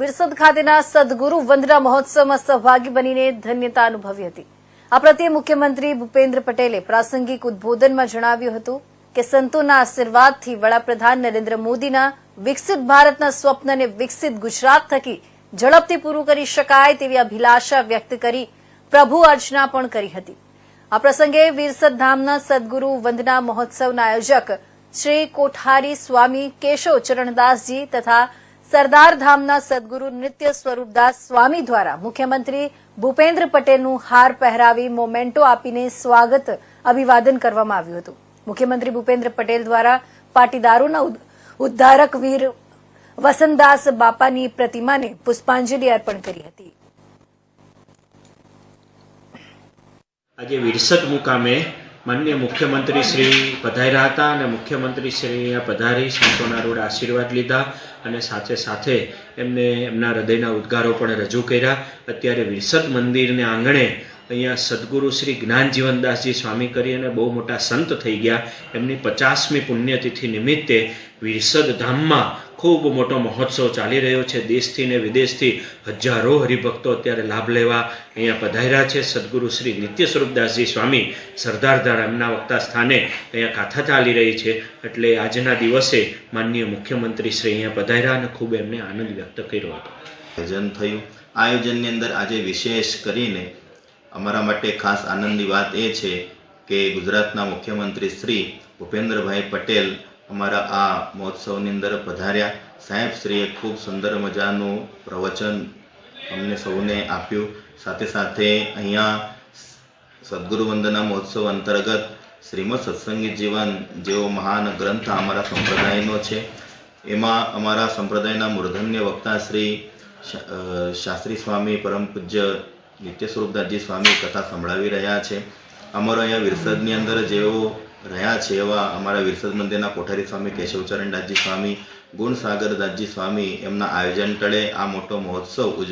વિરસદ ખાતેના સદગુરુ વંદના મહોત્સવમાં સહભાગી બનીને ધન્યતા અનુભવી હતી. આ પ્રત્યે મુખ્યમંત્રી ભૂપેન્દ્ર પટેલે પ્રાસંગિક ઉદબોધનમાં જણાવ્યું હતું કે સંતોના આશીર્વાદથી વડાપ્રધાન નરેન્દ્ર મોદીના વિકસિત ભારતના સ્વપ્નને વિકસિત ગુજરાત થકી ઝડપથી પૂરું કરી શકાય તેવી અભિલાષા વ્યક્ત કરી પ્રભુ અર્ચના પણ કરી હતી. આ પ્રસંગે વિરસદ ધામના સદગુરુ વંદના મહોત્સવના આયોજક શ્રી કોઠારી સ્વામી કેશવ ચરણદાસજી તથા સરદાર ધામના સદગુરુ નિત્ય સ્વરૂપદાસ સ્વામી દ્વારા મુખ્યમંત્રી ભૂપેન્દ્ર પટેલનું હાર પહેરાવી મોમેન્ટો આપીને સ્વાગત અભિવાદન કરવામાં આવ્યું હતું. મુખ્યમંત્રી ભૂપેન્દ્ર પટેલ દ્વારા પાટીદારોના ઉદ- ઉદ્ધારક વીર વસંતદાસ બાપાની પ્રતિમાને પુષ્પાંજલિ અર્પણ કરી હતી. આજે વિરસદ મુકામે માન્ય મુખ્યમંત્રી શ્રી પધાર્યા હતા અને મુખ્યમંત્રી શ્રી અહીંયા પધારી સંતોના રોડ આશીર્વાદ લીધા અને સાથે સાથે એમને એમના હૃદયના ઉદ્ગારો પણ રજૂ કર્યા. અત્યારે વિરસદ મંદિરને આંગણે અહીંયા સદગુરુ શ્રી જ્ઞાન જીવનદાસજી સ્વામી કરી અને બહુ મોટા સંત થઈ ગયા. એમની પચાસમી પુણ્યતિથિ નિમિત્તે વિરસદ ધામમાં ખૂબ મોટો મહોત્સવ ચાલી રહ્યો છે. દેશથી ને વિદેશથી હજારો હરિભક્તો અત્યારે લાભ લેવા અહીંયા પધાર્યા છે. સદગુરુ શ્રી નિત્ય સ્વરૂપદાસજી સ્વામી સરદારધાર એમના વક્તા સ્થાને અહીંયા કાથા ચાલી રહી છે. એટલે આજના દિવસે માનનીય મુખ્યમંત્રી શ્રી અહીંયા પધાર્યા અને ખૂબ એમને આનંદ વ્યક્ત કર્યો હતો. આયોજન થયું. આયોજનની અંદર આજે વિશેષ કરીને અમારા માટે ખાસ આનંદની વાત એ છે કે ગુજરાતના મુખ્યમંત્રી શ્રી ભૂપેન્દ્રભાઈ પટેલ અમારા આ મહોત્સવની અંદર પધાર્યા. સાહેબ, શ્રીએ ખૂબ સુંદર મજાનું પ્રવચન અમને સૌને આપ્યું. સાથે સાથે અહીંયા સદગુરુ વંદના મહોત્સવ અંતર્ગત શ્રીમદ સત્સંગી જીવન જેવો મહાન ગ્રંથ અમારા સંપ્રદાયનો છે. એમાં અમારા સંપ્રદાયના મૂર્ધન્ય વક્તા શ્રી શાસ્ત્રી સ્વામી, પરમ પૂજ્ય નિત્ય સ્વરૂપદાસજી સ્વામી કથા સંભળાવી રહ્યા છે. અમારો અહીંયા વિરસદની અંદર જેઓ રહ્યા છે એવા અમારા વિરસદ મંદિરના કોઠારી સ્વામી કેશવચરણ દાસજી સ્વામી ગુણસાગરદાસજી સ્વામી એમના આયોજન તળે આ મોટો મહોત્સવ ઉજવ